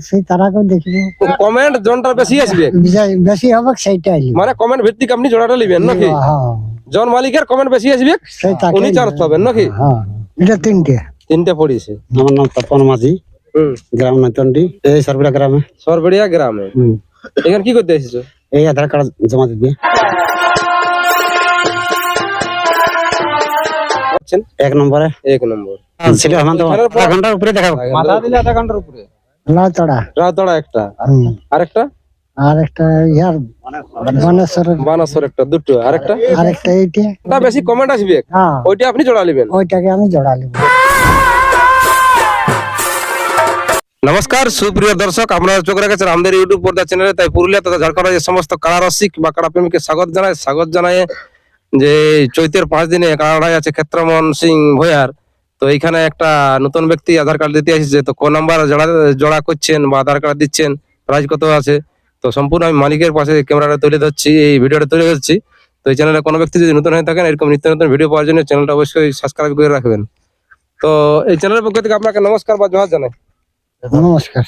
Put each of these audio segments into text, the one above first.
সেই তারাকেও দেখব কমেন্ট জনটা বেশি আসবে। বেশি- বেশি হবে সেইটাই মানে কমেন্ট ভিত্তিক আপনি জোড়াটা নেবেন নাকি? হ্যাঁ জন মালিকের কমেন্ট বেশি আসবে? উনি চান্স পাবেন নাকি? হ্যাঁ এটা তিনটে। তিনটে পড়িয়েছে আমার নাম তপন মাঝি। গ্রাম নৈতন্ডি। এই সরবড়া গ্রামে। সরবড়িয়া গ্রামে। এখানে কি করতে এসেছ? এই আধার কার্ড জমা দিতে। এক নম্বরে। এক নম্বর। ছিল আমার তো এখানের পর- আধা ঘণ্টার উপরে দেখাবো দিলে আধা ঘণ্টার উপরে? লাউতড়া রাতড়া একটা। হুম। আরেকটা? ইয়ার বনেশ্বর বানাসর একটা দুটো। আরেকটা? আর এইটা। ওটা বেশি কমেন্ট আসবে। হ্যাঁ। ওইটা আপনি জোড়া নেবেন। ওইটাকে আমি জোড়া নেব। নমস্কার সুপ্রিয় দর্শক আপনারা চোখ রেখেছেন আমাদের ইউটিউব পর্দা চ্যানেলে তাই পুরুলিয়া তথা ঝাড়খণ্ড যে সমস্ত কাড়া রসিক বা কাড়া প্রেমীকে স্বাগত জানায় স্বাগত জানায় যে চৈতের পাঁচ দিনে কাড়াড়াই আছে ক্ষেত্রমোহন সিং ভয়ার তো এইখানে একটা নতুন ব্যক্তি আধার কার্ড দিতে এসেছে তো কোন নাম্বার জোড়া জোড়া করছেন বা আধার কার্ড দিচ্ছেন প্রাইস কত আছে? তো সম্পূর্ণ আমি মালিকের পাশে ক্যামেরাটা তুলে ধরছি এই ভিডিওটা তুলে ধরছি। তো এই চ্যানেলে কোনো ব্যক্তি যদি নতুন হয়ে থাকেন এরকম নিত্য নতুন ভিডিও পাওয়ার জন্য চ্যানেলটা অবশ্যই সাবস্ক্রাইব করে রাখবেন। তো এই চ্যানেলের পক্ষ থেকে আপনাকে নমস্কার বা জোহার জানাই। নমস্কার।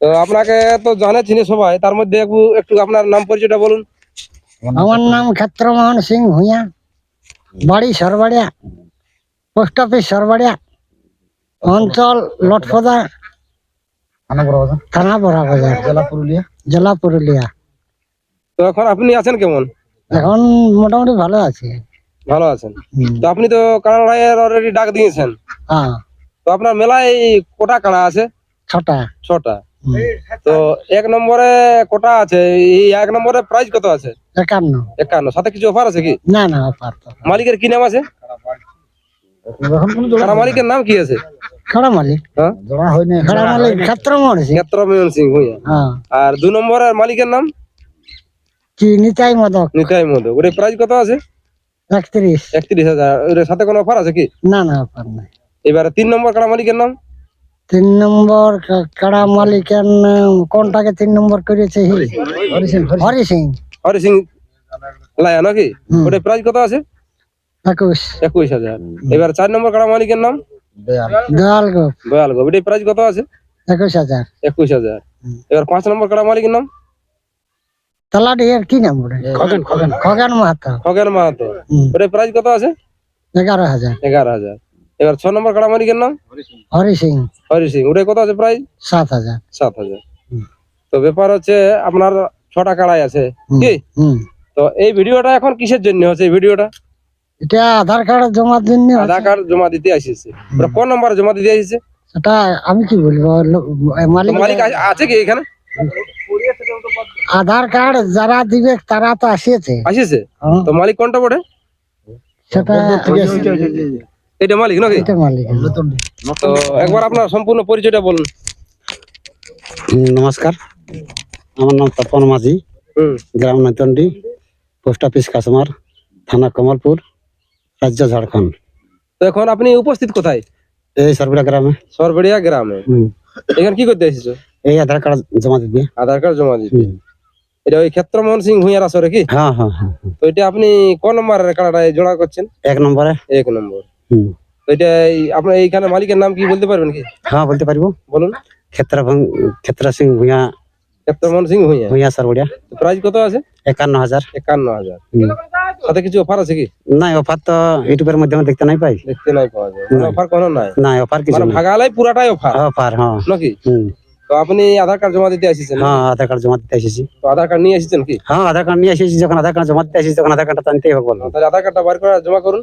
তো আপনাকে তো জানে চিনি সবাই তার মধ্যে একটু আপনার নাম পরিচয়টা বলুন। আমার নাম ক্ষেত্রমোহন সিং ভূঁইয়া বাড়ি সরবাড়িয়া। পোস্ট অফিস সরবাড়িয়া অঞ্চল লটফদা থানা বড়া বাজার? জেলা পুরুলিয়া? জেলা পুরুলিয়া। তো এখন আপনি আছেন কেমন? এখন মোটামুটি ভালো আছে। ভালো আছেন। তো আপনি তো কাড়া লড়াইয়ের অলরেডি ডাক দিয়েছেন। হ্যাঁ। তো আপনার মেলায় কোটা কাড়া আছে? ছটা। ছটা। তো এক নম্বরে কোটা আছে এই এক নম্বরে প্রাইস কত আছে? একান্ন। একান্ন। সাথে কিছু অফার আছে কি? না না অফার তো মালিকের কি নাম আছে? মালিকের নাম কি আছে? খড়া মালিক। হ্যাঁ? খড়া মালিক ক্ষেত্রমোহন সিং। ক্ষেত্রমোহন সিং ভুঁইয়া হ্যাঁ। আর দু নম্বরের মালিকের নাম? কি নিতাই মদক? নিতাই ওটার প্রাইস কত আছে? একত্রিশ। একত্রিশ হাজার। সাথে কোনো অফার আছে কি? না না অফার নাই। এবারে তিন নম্বর কাড়া মালিকের নাম? তিন নম্বর কাড়া মালিকের নাম কোনটাকে তিন নম্বর করেছে হি? হরি সিং। হরি সিং। লায়া নাকি। ওটার প্রাইস কত আছে? একুশ। একুশ হাজার। এবার চার নম্বর কাড়া মালিকের নাম? দয়াল। গোপ। প্রাইস কত আছে? একুশ হাজার। একুশ হাজার। এবার পাঁচ নম্বর কাড়া মালিকের নাম? তালাটি কি নাম ওটা? খগেন খগেন। খগেন মাহাতো। খগেন মাহাতো। ওটার প্রাইস কত আছে? এগারো হাজার। এগারো হাজার। এবার ছ নম্বর কাড়া মালিকের নাম? হরি সিং। হরি সিং। কত আছে প্রাইস সাত হাজার। সাত হাজার। তো ব্যাপার হচ্ছে আপনার ছটা কাড়াই আছে। কি? তো এই ভিডিওটা এখন কিসের জন্য হচ্ছে? এই ভিডিওটা? এটা আধার কার্ড জন্য আছে। আধার কার্ড জমা দিতে আসিছে। ওটা কোন নাম্বার জমা দিতে আসিছে? সেটা আমি কি বলব? মালিক মালিক আছে কি এখানে? আধার কার্ড যারা দিবে তারা তো আসিয়েছে। আসিছে? হ্যাঁ, তো মালিক কোনটা বটে? সেটা এটা মালিক নাকি? এটা মালিক। তো একবার আপনার সম্পূর্ণ পরিচয়টা বলুন। হুম, নমস্কার। আমার নাম তপন মাঝি। হুম। গ্রাম নৈতন্ডি পোস্ট অফিস কাসমার থানা কমলপুর। রাজ্য ঝাড়খণ্ড। তো এখন আপনি উপস্থিত কোথায়? এই সরবড়া গ্রামে। সরবড়িয়া গ্রামে? এখানে কি করতে এসেছ? এই আধার কার্ড জমা দিতে। আধার কার্ড জমা দিতে। এটা ওই ক্ষেত্রমোহন সিং ভুঁইয়ার আসরে কি? হ্যাঁ হ্যাঁ হ্যাঁ হ্যাঁ। তো এটা আপনি কোন নম্বরের কার্ডটা জোড়া করছেন? এক নম্বরে। এক নম্বর। তো এটা আপনার এইখানে মালিকের নাম কি বলতে পারবেন কি? হ্যাঁ বলতে পারব। বলুন। ক্ষেত্র ক্ষেত্র সিং ভূঁয়া ক্ষেত্রমোহন সিং ভুঁইয়া। ভূঁয়া সরবড়িয়া। প্রাইস কত আছে? একান্ন হাজার। একান্ন হাজার। সাথে কিছু অফার আছে কি? না অফার তো ইউটিউবের মাধ্যমে দেখতে নাই পাই। দেখতে নাই পাওয়া যায়। অফার কোনো নাই? না অফার কিছু মানে নাই। ভাগালাই পুরাটাই অফার অফার হ্যাঁ। নাকি। তো আপনি আধার কার্ড জমা দিতে আসিছেন? হ্যাঁ আধার কার্ড জমা দিতে এসেছি তো আধার কার্ড নিয়ে এসেছেন কি? হ্যাঁ আধার কার্ড নিয়ে এসেছি যখন আধার কার্ড জমা দিতে এসেছি তখন আধার কার্ডটা তো আনতেই হবে বলব তাহলে আধার কার্ডটা বার করে জমা করুন।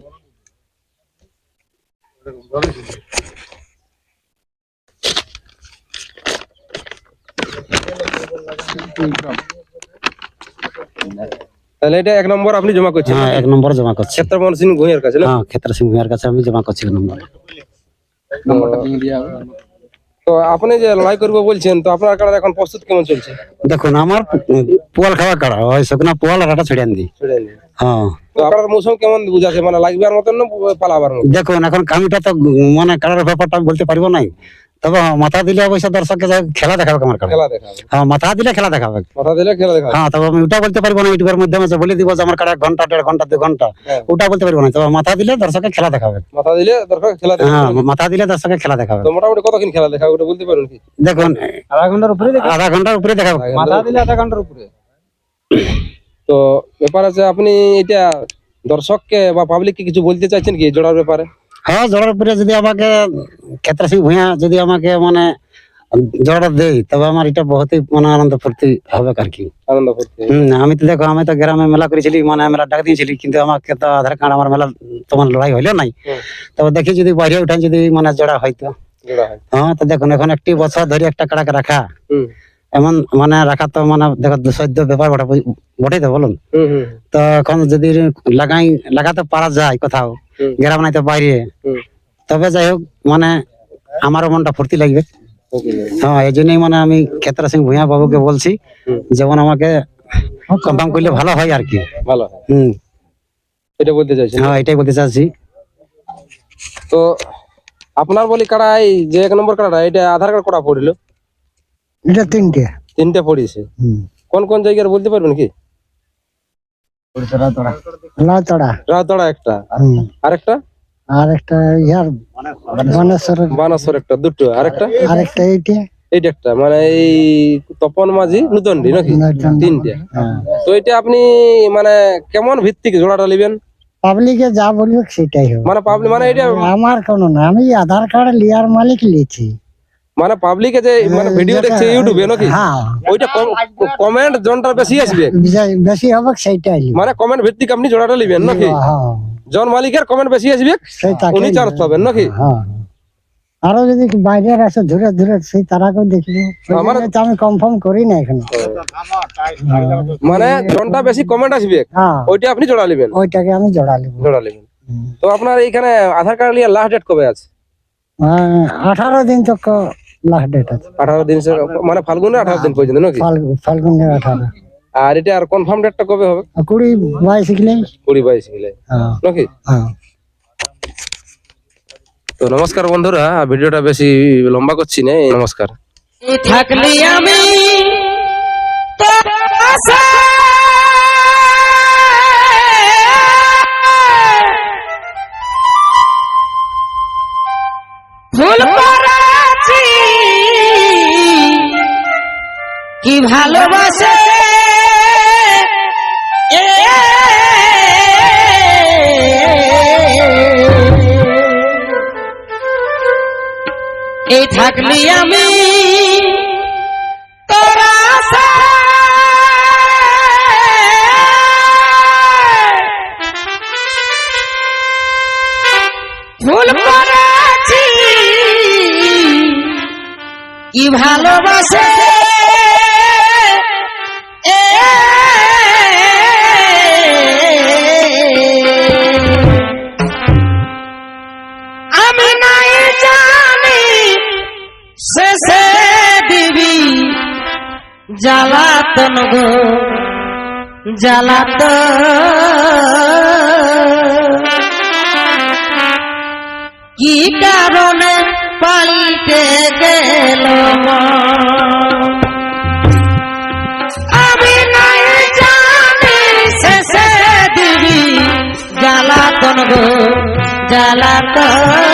তাহলে এটা এক নম্বর আপনি জমা করছেন হ্যাঁ এক নম্বর জমা করছি। ক্ষেত্রমোহন সিং ভুঁইয়ার কাছে না? হ্যাঁ ক্ষেত্র সিং কাছে আমি জমা করছি এক নম্বর। তো আপনি যে লড়াই করব বলছেন তো আপনার এখন প্রস্তুত কেমন চলছে? দেখুন আমার পোয়াল খাওয়া কাড়া ওই শুকনা পোয়াল আর একটা ছড়িয়ে দিই হ্যাঁ। তো আপনার মৌসুম কেমন বুঝাছে? মানে লাগবার মতন না পালাবার দেখুন এখন কামিটা তো মানে কাড়ার ব্যাপারটা আমি বলতে পারব নাই। তবে মাথা দিলে অবশ্য দর্শককে খেলা দেখাবে আমার খেলা দেখাবে। হ্যাঁ মাথা দিলে খেলা দেখাবে। মাথা দিলে খেলা দেখাবে। হ্যাঁ তবে আমি ওটা বলতে পারব না ইউটিউবের মাধ্যমে যে বলে দিব যে আমার কাড়া এক ঘণ্টা দেড় ঘণ্টা দু ঘণ্টা। হ্যাঁ। ওটা বলতে পারব না। তবে মাথা দিলে দর্শকের খেলা দেখাবে। মাথা দিলে দরকার খেলা হ্যাঁ মাথা দিলে দর্শকের খেলা দেখাবে। তো মোটামুটি কতক্ষণ খেলা দেখাবে ওটা বলতে পারুন কি দেখুন আধা ঘণ্টার উপরে আধা ঘণ্টার উপরে দেখাবে। মাথা দিলে আধা ঘণ্টার উপরে। তো ব্যাপার আছে আপনি এটা দর্শককে বা পাবলিককে কিছু বলতে চাইছেন কি জোড়ার ব্যাপারে? হ্যাঁ জড়ার উপরে যদি আমাকে ক্ষেত্র সিং ভূঁইয়া যদি আমাকে মানে জড়া দেয় তবে আমার এটা বহুতই মানে আনন্দ ফুর্তি হবে আর কি। আনন্দ হম আমি তো দেখো আমি তো গ্রামে মেলা করেছিলি মানে মেলা ডাক দিয়েছিলি কিন্তু আমাকে তো আধার কার্ড আমার মেলা তোমার লড়াই হইল নাই। তবে দেখি যদি বাইরে উঠান যদি মানে জোড়া হয়তো হ্যাঁ। তো দেখুন এখন একটি বছর ধরে একটা কাড়াকে রাখা। এমন মানে রাখা তো মানে দেখো সদ্য ব্যাপার বটে বটেই তো বলুন। তো এখন যদি লাগাই লাগাতে পারা যায় কোথাও। গ্রাম নাই তো বাইরে। তবে যাই হোক মানে আমারও মনটা ফুর্তি লাগবে। হ্যাঁ এই জন্যই মানে আমি ক্ষেত্র সিং ভূঁইয়া বাবুকে বলছি যেমন আমাকে কনফার্ম করলে ভালো হয় আর কি। ভালো হয়। হম। এটা বলতে চাইছেন? হ্যাঁ এটাই বলতে চাচ্ছি। তো আপনার বলি কাড়া এই যে এক নম্বর কাড়াটা এটা আধার কার্ড কটা পড়িল? এটা তিনটে। তিনটে পড়িয়েছে হুম। কোন কোন জায়গার বলতে পারবেন কি? লাচড়া রাতড়া একটা। হুম। আরেকটা? ইয়ার বানেশ্বর বানাসর একটা দুটো। আরেকটা? আরেকটা এইটা। এইটা একটা মানে এই তপন মাঝি নূতনডি নাকি? তিনটে। হ্যাঁ। তো এটা আপনি মানে কেমন ভিত্তিক জোড়াটা নেবেন? পাবলিকে যা বলবে সেটাই হবে মানে পাবলিক মানে এটা আমার কোনো না আমি আধার কার্ড লিয়ার মালিক লিয়েছি মানে পাবলিকে যে মানে ভিডিও দেখছে ইউটিউবে নাকি? হ্যাঁ। ওইটা কমেন্ট জনটার বেশি আসবে। বেশি- বেশি হবে সেইটাই মানে কমেন্ট ভিত্তিক আপনি জোড়াটা নেবেন নাকি? হ্যাঁ। জন মালিকের কমেন্ট বেশি আসবে উনি চান্স পাবেন নাকি? হ্যাঁ আরও যদি বাইরের আসে ধরে ধরে সেই তারাকেও দেখব আমার- আমি কনফার্ম করি না এখানে। মানে জনটা বেশি কমেন্ট আসবে হ্যাঁ। ওইটা আপনি জোড়া নেবেন ওইটাকে আমি জোড়া লিব। জোড়া নেবেন তো আপনার এইখানে আধার কার্ড নিয়ে লাস্ট ডেট কবে আছে? আঠারো দিন তো লাস্ট ডেট আছে। আঠারো দিন মানে ফাল্গুনের আঠারো দিন পর্যন্ত নাকি? ফাল্গুনের আঠারো। আর এটা আর কনফার্ম ডেটটা কবে হবে? কুড়ি বাইশ গেলে কুড়ি বাইশ কিলে হ্যাঁ। নাকি? হ্যাঁ। তো নমস্কার বন্ধুরা ভিডিওটা বেশি লম্বা করছি না নমস্কার। থাকলি আমি। এই থাকলি আমি। তোরা ভুল ভালোবাসে? জ্বালাতন গো জ্বালাত। কি কারণে পাল্টে গেল আমি নাই জানি শেষে দিবি জ্বালাতন গো জ্বালাতন